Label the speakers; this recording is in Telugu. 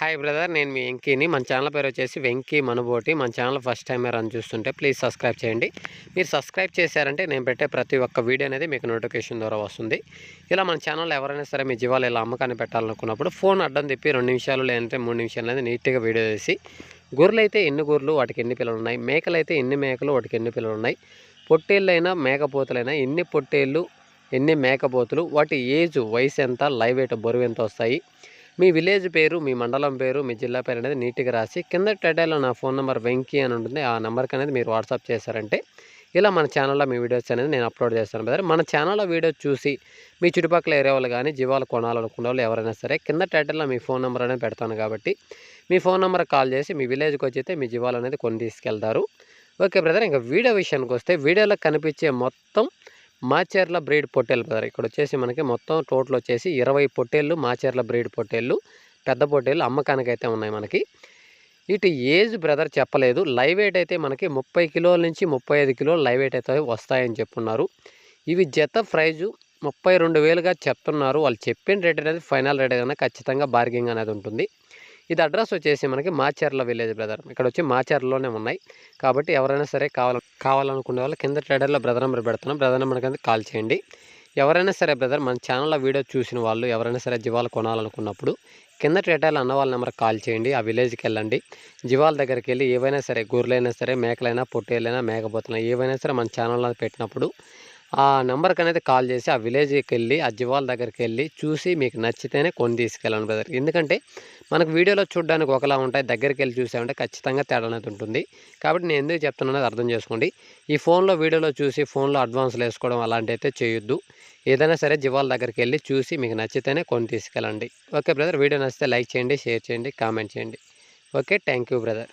Speaker 1: హాయ్ బ్రదర్ నేను మీ వెంకీని. మన ఛానల్ పేరు వచ్చేసి వెంకీ మనబోటి. మన ఛానల్ ఫస్ట్ టైం రన్ చూస్తుంటే ప్లీజ్ సబ్స్క్రైబ్ చేయండి. మీరు సబ్స్క్రైబ్ చేశారంటే నేను పెట్టే ప్రతి ఒక్క వీడియో అనేది మీకు నోటిఫికేషన్ ద్వారా వస్తుంది. ఇలా మన ఛానల్ ఎవరైనా సరే మీ జీవాలు ఇలా అమ్మకాన్ని పెట్టాలనుకున్నప్పుడు ఫోన్ అడ్డం తిప్పి రెండు నిమిషాలు లేదంటే మూడు నిమిషాలు అనేది నీట్గా వీడియో చేసి గొర్రెలు అయితే ఎన్ని గొర్రెలు వాటికి ఎన్ని పిల్లలు ఉన్నాయి? మేకలు అయితే ఎన్ని మేకలు వాటికి ఎన్ని పిల్లలు ఉన్నాయి? పొట్టేళ్ళైనా మేకపోతులైనా ఎన్ని పొట్టేళ్ళు ఎన్ని మేకపోతులు వాటి ఏజ్ వయసు ఎంత లైవ్ వెయిట్ బరువు ఎంత వస్తాయి? మీ విలేజ్ పేరు మీ మండలం పేరు మీ జిల్లా పేరు అనేది నీట్గా రాసి కింద టైటిల్లో నా ఫోన్ నెంబర్ వెంకీ అని ఉంటుంది. ఆ నెంబర్కి అనేది మీరు వాట్సాప్ చేశారంటే ఇలా మన ఛానల్లో మీ వీడియోస్ అనేది నేను అప్లోడ్ చేస్తాను. బ్రదర్ మన ఛానల్లో వీడియో చూసి మీ చుట్టుపక్కల ఏరియా వాళ్ళు కానీ జీవాలు కొనాలనుకునే వాళ్ళు ఎవరైనా సరే కింద టైటిల్లో మీ ఫోన్ నెంబర్ అనేది పెడతాను కాబట్టి మీ ఫోన్ నెంబర్ కాల్ చేసి మీ విలేజ్కి వచ్చితే మీ జీవాలు అనేది కొని తీసుకెళ్తారు. ఓకే బ్రదర్ ఇంకా వీడియో విషయానికి వస్తే వీడియోలో కనిపించే మొత్తం మాచేర్ల బ్రీడ్ పొట్టేలు బ్రదర్. ఇక్కడ వచ్చేసి మనకి మొత్తం టోటల్ వచ్చేసి ఇరవై పొట్టేళ్ళు మాచేర్ల బ్రీడ్ పొట్టేళ్ళు పెద్ద పొట్టేళ్ళు అమ్మకానికి అయితే ఉన్నాయి మనకి. ఇటు ఏజ్ బ్రదర్ చెప్పలేదు. లైవ్ వెయిట్ అయితే మనకి ముప్పై కిలోల నుంచి ముప్పై ఐదు కిలోలు లైవ్ వెయిట్ అయితే వస్తాయని చెప్పున్నారు. ఇవి జత ప్రైజు ముప్పై రెండు వేలుగా చెప్తున్నారు. వాళ్ళు చెప్పిన రేట్ అనేది ఫైనల్ రేట్ కన్నా ఖచ్చితంగా బార్గింగ్ అనేది ఉంటుంది. ఇది అడ్రస్ వచ్చేసి మనకి మాచర్ల విలేజ్ బ్రదర్. ఇక్కడ వచ్చి మాచర్లలోనే ఉన్నాయి. కాబట్టి ఎవరైనా సరే కావాల కావాలనుకునే వాళ్ళు కింద ట్రేడర్లో బ్రదర్ నెంబర్ పెడుతున్నాం బ్రదర్ నెంబర్ కింద కాల్ చేయండి. ఎవరైనా సరే బ్రదర్ మన ఛానల్లో వీడియో చూసిన వాళ్ళు ఎవరైనా సరే జీవాలు కొనాలనుకున్నప్పుడు కింద ట్రేటర్లు అన్న వాళ్ళ నెంబర్ కాల్ చేయండి. ఆ విలేజ్కి వెళ్ళండి. జీవాల దగ్గరికి వెళ్ళి ఏవైనా సరే గొర్రెలైనా సరే మేకలైనా పొట్టేలైనా మేకపోతున్నా ఏవైనా సరే మన ఛానల్లో పెట్టినప్పుడు ఆ నెంబర్కి అనేది కాల్ చేసి ఆ విలేజ్కి వెళ్ళి ఆ జీవాల దగ్గరికి వెళ్ళి చూసి మీకు నచ్చితేనే కొని తీసుకెళ్ళండి బ్రదర్. ఎందుకంటే మనకు వీడియోలో చూడడానికి ఒకలా ఉంటాయి దగ్గరికి వెళ్ళి చూసామంటే ఖచ్చితంగా తేడా అనేది ఉంటుంది. కాబట్టి నేను ఎందుకు చెప్తున్నానో అర్థం చేసుకోండి. ఈ ఫోన్లో వీడియోలో చూసి ఫోన్లో అడ్వాన్స్లు వేసుకోవడం అలాంటి అయితే చేయొద్దు. ఏదైనా సరే జీవాల దగ్గరికి వెళ్ళి చూసి మీకు నచ్చితేనే కొని తీసుకెళ్ళండి. ఓకే బ్రదర్ వీడియో నచ్చితే లైక్ చేయండి షేర్ చేయండి కామెంట్ చేయండి. Okay thank you brother.